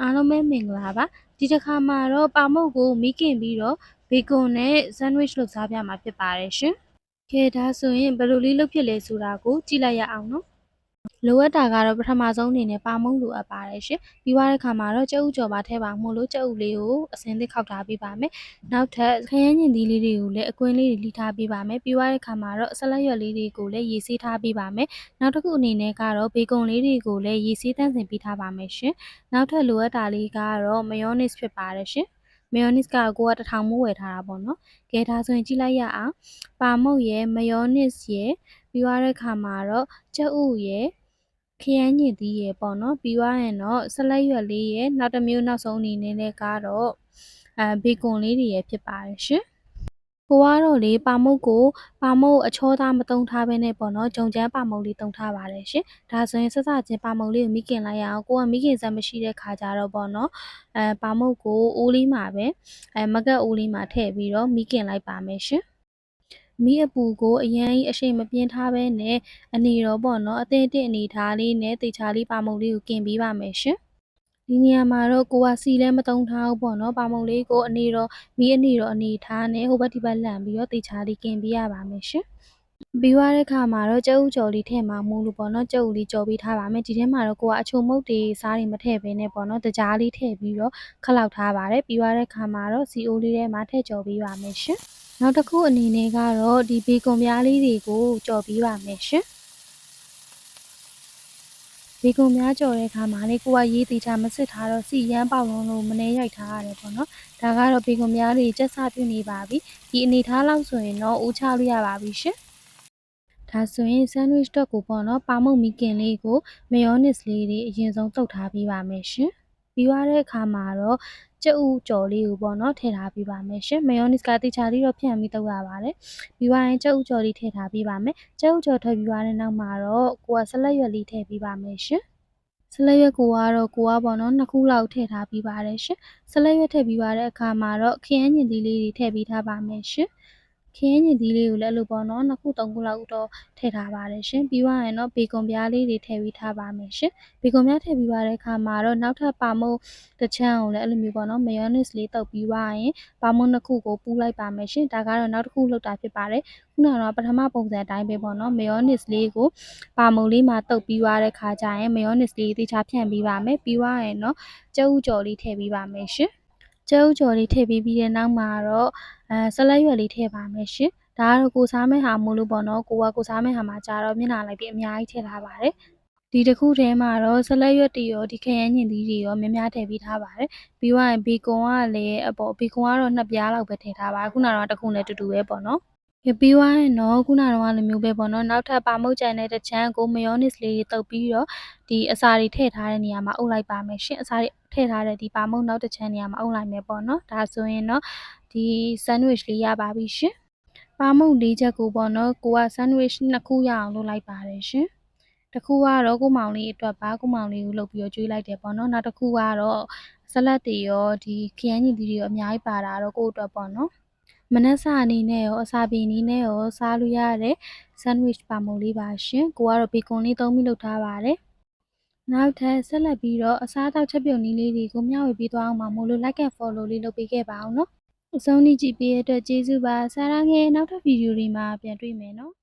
အားလုံးပဲမင်္ဂလာပါဒီတစ်ခါမှာတော့ပါမုတ်ကိုမီးကင်ပြီးတော့ဘေကွန်နဲ့ဆန်ဒ်ဝစ်လုပ်စားပြမှာဖြစ်ပါတယ်ရှင်ခဲဒါဆိုရင်ဘယ်လိုလေးလုပ်ဖြစ်လဲဆိုတာကိုကြည့်လိုက်ရအောင်နော် လိုအပ်တာကတော့ပထမဆုံးအနေနဲ့ပါမုတ်လိုအပ်ပါတယ်ရှင်ပြီးသွားတဲ့ခါမှာတော့ကြက်ဥကြော်ပါထည့်ပါမို့လို့ကြက်ဥလေးကိုအစင်းသစ်ခောက်ထားပေးပါမယ်နောက်ထပ်ခရမ်းညင်သီးလေးတွေကိုလည်းအကွင်းလေးတွေလှီထားပေးပါမယ်ပြီးသွားတဲ့ခါမှာတော့ဆလတ်ရွက်လေးတွေကိုလည်းရေဆေးထားပေးပါမယ်နောက်တစ်ခုအနေနဲ့ကတော့ဘေကွန်လေးတွေကိုလည်းရေဆေးတန့်စင်ပေးထားပါမယ်ရှင်နောက်ထပ်လိုအပ်တာလေးကတော့ mayonnaise ဖြစ်ပါတယ်ရှင် mayonnaise ကကိုကတစ်ထောင်မိုးဝယ်ထားတာပေါ့နော်။ကဲဒါဆိုရင်ကြည့်လိုက်ရအောင်။ပါမုတ်ရယ် mayonnaise ရယ်ပြီးသွားတဲ့ခါမှာတော့ကြက်ဥရယ် ခရမ်းညင်သီးရယ်ပေါ့နော်ပြီးသွားရင်တော့ဆလတ်ရွက်လေးရယ်နောက်တစ်မျိုးနောက်ဆုံးအနေနဲ့လည်းကတော့အဲဘေကွန်လေးတွေရယ်ဖြစ်ပါတယ်ရှင်။ကိုကတော့လေပါမုတ်ကိုပါမုတ်အချောသားမတုံထားဘဲနဲ့ပေါ့နော်ဂျုံကျန်းပါမုတ်လေးတုံထားပါတယ်ရှင်ဒါဆိုရင်ဆက်စချင်းပါမုတ်လေးကိုမိခင်လိုက်ရအောင်ကိုကမိခင်စက်မရှိတဲ့ခါကြတော့ပေါ့နော်အဲပါမုတ်ကိုအိုးလေးမှာပဲအဲမကက်အိုးလေးမှာထည့်ပြီးတော့မိခင်လိုက်ပါမယ်ရှင် မီးအပူကိုအရန်ကြီးအရှိန်မပြင်းထားဘဲနဲ့အနေတော့ပေါ့နော်အသင့်အင့်အနေထားလေးနဲ့တေချာလေးပါမုတ်လေးကိုกินပေးပါမယ်ရှင်ဒီနေရာမှာတော့ကိုကစီလဲမတုံးထားဘူးပေါ့နော်ပါမုံလေးကိုအနေတော့မီးအနေတော့အနေထားနဲ့ဟိုဘက်ဒီဘက်လှန်ပြီးတော့တေချာလေးกินပေးရပါမယ်ရှင်ပြီးသွားတဲ့ခါမှာတော့ကြက်ဥကြော်လေးထည့်မှာမို့လို့ပေါ့နော်ကြက်ဥလေးကြော်ပေးထားပါမယ်ဒီထဲမှာတော့ကိုကအချုံမုတ်တွေစားတွေမထည့်ဘဲနဲ့ပေါ့နော်တကြားလေးထည့်ပြီးတော့ခလောက်ထားပါတယ်ပြီးသွားတဲ့ခါမှာတော့စီအိုလေးထဲမှာထည့်ကြော်ပေးပါမယ်ရှင် နောက်တစ်ခုအနေနဲ့ကတော့ဒီဘေကွန်ပြားလေးတွေကိုကြော်ပေးပါမယ်ရှင်ဘေကွန်များကြော်တဲ့အခါမှာလေကိုကရေးသေးချာမစစ်ထားတော့စီရမ်းပေါလုံးလို့မနေရိုက်ထားရတယ်ပေါ့နော်ဒါကတော့ဘေကွန်များလေးစက်စပြနေပါပြီဒီအနေထားလောက်ဆိုရင်တော့ဦးချလို့ရပါပြီရှင်ဒါဆိုရင်ဆန်ဒဝစ်တော့ကိုပေါ့နော်ပါမုတ်မီကင်လေးကိုမယောနစ်လေးတွေအရင်ဆုံးတုပ်ထားပေးပါမယ်ရှင်ပြီးသွားတဲ့အခါမှာတော့ ကြက်ဥကြော်လေးကိုပေါ့နော်ထည့်ထားပေးပါမယ်ရှင်မယောနစ်ကတိချာလေးတော့ဖြန့်ပြီးတုပ်ရပါတယ်ပြီးသွားရင်ကြက်ဥကြော်လေးထည့်ထားပေးပါမယ်ကြက်ဥကြော်ထည့်ပြီးသွားတဲ့နောက်မှာတော့ကိုကဆလတ်ရွက်လေးထည့်ပေးပါမယ်ရှင်ဆလတ်ရွက်ကိုကတော့ကိုကပေါ့နော်နှစ်ခုလောက်ထည့်ထားပြီးပါတယ်ရှင်ဆလတ်ရွက်ထည့်ပြီးသွားတဲ့အခါမှာတော့ခရမ်းညင်သီးလေးတွေထည့်ပေးထားပါမယ်ရှင် ခရမ်းညင်သီးလေးကိုလည်းအဲ့လိုပေါ့နော်နှစ်ခုသုံးခုလောက်တော့ထည့်ထားပါတယ်ရှင်ပြီးသွားရင်တော့ဘေကွန်ပြားလေးတွေထည့်ပြီးထားပါမယ်ရှင်ဘေကွန်ပြားထည့်ပြီးသွားတဲ့အခါမှာတော့နောက်ထပ်ပါမုတ်တစ်ချမ်းကိုလည်းအဲ့လိုမျိုးပေါ့နော်မယောနစ်လေးတုပ်ပြီးသွားရင်ပါမုတ်နှစ်ခုကိုပူးလိုက်ပါမယ်ရှင်ဒါကတော့နောက်တစ်ခုလောက်တာဖြစ်ပါတယ်ခုနကတော့ပထမပုံစံအတိုင်းပဲပေါ့နော်မယောနစ်လေးကိုပါမုတ်လေးမှာတုပ်ပြီးသွားတဲ့ခါကျရင်မယောနစ်လေးတေချာဖြန့်ပြီးပါမယ်ပြီးသွားရင်တော့ကြက်ဥကြော်လေးထည့်ပြီးပါမယ်ရှင် ကျဲဥကြော်လေးထည့်ပြီးပြီးတဲ့နောက်မှာတော့အဲဆလတ်ရွက်လေးထည့်ပါမယ်ရှင်ဒါကတော့ကိုစားမဲ့ဟာမို့လို့ပေါ့နော်ကိုကကိုစားမဲ့ဟာမှာကြာတော့မျက်နှာလိုက်ပြီးအများကြီးထည့်ထားပါတယ်ဒီတစ်ခုထဲမှာတော့ဆလတ်ရွက်တွေရောဒီခရမ်းညင်သီးတွေရောများများထည့်ပြီးထားပါတယ်ပြီးတော့ဘီကွန်ကလည်းအပေါ်ဘီကွန်ကတော့နှစ်ပြားလောက်ပဲထည့်ထားပါခုနကတော့တစ်ခုနဲ့တူတူပဲပေါ့နော် ရပြီးသွားရင်တော့ခုနကတော့လိုမျိုးပဲပေါ့နော်နောက်ထပ်ပါမုတ်ကြံတဲ့တစ်ချမ်းကိုမယောနစ်လေးတွေတုပ်ပြီးတော့ဒီအစာတွေထည့်ထားတဲ့နေရာမှာအုပ်လိုက်ပါမယ်ရှင်အစာတွေထည့်ထားတဲ့ဒီပါမုတ်နောက်တစ်ချမ်းနေရာမှာအုပ်လိုက်မယ်ပေါ့နော်ဒါဆိုရင်တော့ဒီဆန်ဒဝစ်လေးရပါပြီရှင်ပါမုတ်လေးချက်ကိုပေါ့နော်ကိုကဆန်ဒဝစ်နှစ်ခုရအောင်လုပ်လိုက်ပါတယ်ရှင်တစ်ခုကတော့ကိုမောင်လေးအတွက်ပါကိုမောင်လေးကိုလုပ်ပြီးတော့ကျွေးလိုက်တယ်ပေါ့နော်နောက်တစ်ခုကတော့ဆလတ်တွေရောဒီခရမ်းညင်သီးတွေရောအများကြီးပါတာတော့ကိုယ့်အတွက်ပေါ့နော် မနက်စာအနေနဲ့ရောအစာပင်အနေနဲ့ရောစားလို့ရတဲ့ဆန်ဒဝစ်ပါမုတ်လေးပါရှင်ကိုကတော့ဘေကွန်လေးသုံးပြီးလုပ်ထားပါတယ်နောက်ထပ်ဆက်လက်ပြီးတော့အစားအသောက်ချက်ပြုတ်နည်းလေးတွေကိုမျှဝေပေးသွားအောင်ပါမို့လို့ like and follow လေးလုပ်ပေးခဲ့ပါအောင်နော်အဆုံးထိကြည့်ပေးတဲ့အတွက်ကျေးဇူးပါဆာရာငယ်နောက်ထပ်ဗီဒီယိုတွေမှာပြန်တွေ့မယ်နော်